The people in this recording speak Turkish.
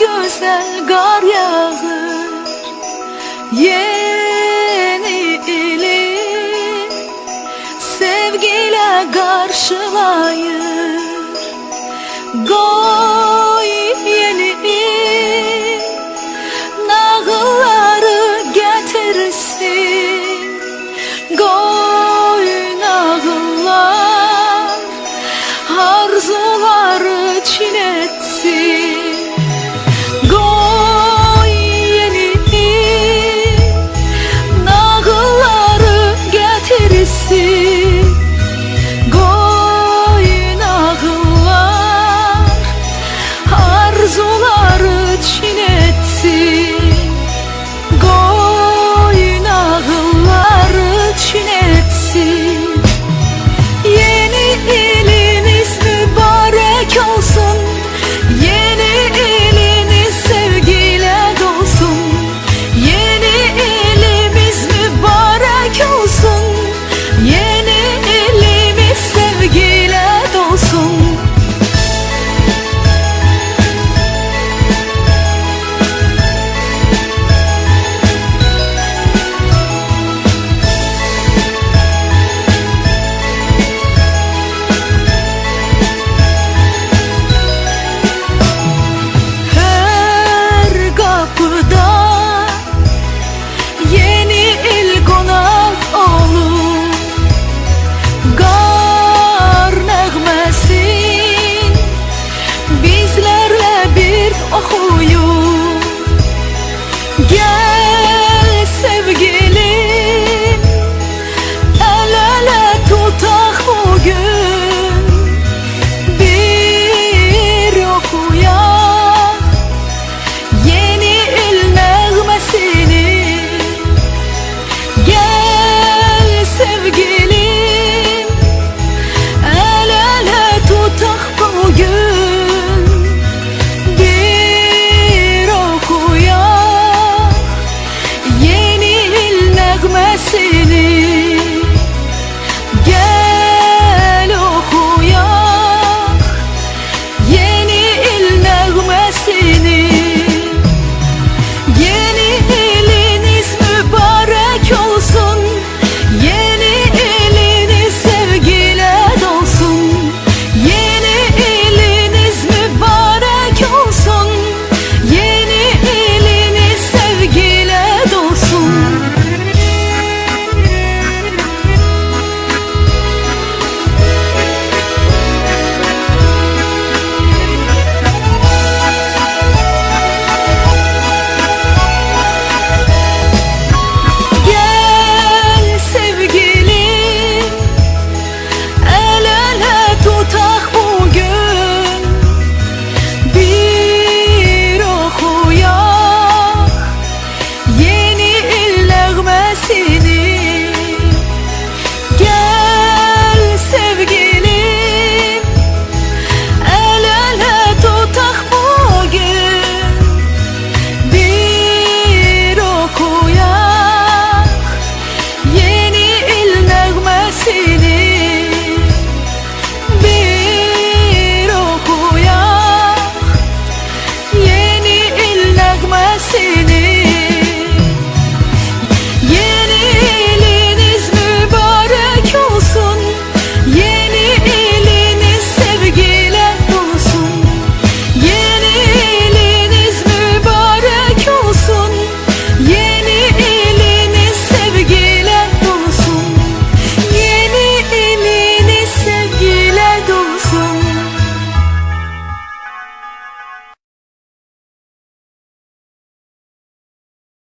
güzel gar yağır. Yeni ili sevgiyle karşılayır. Gar see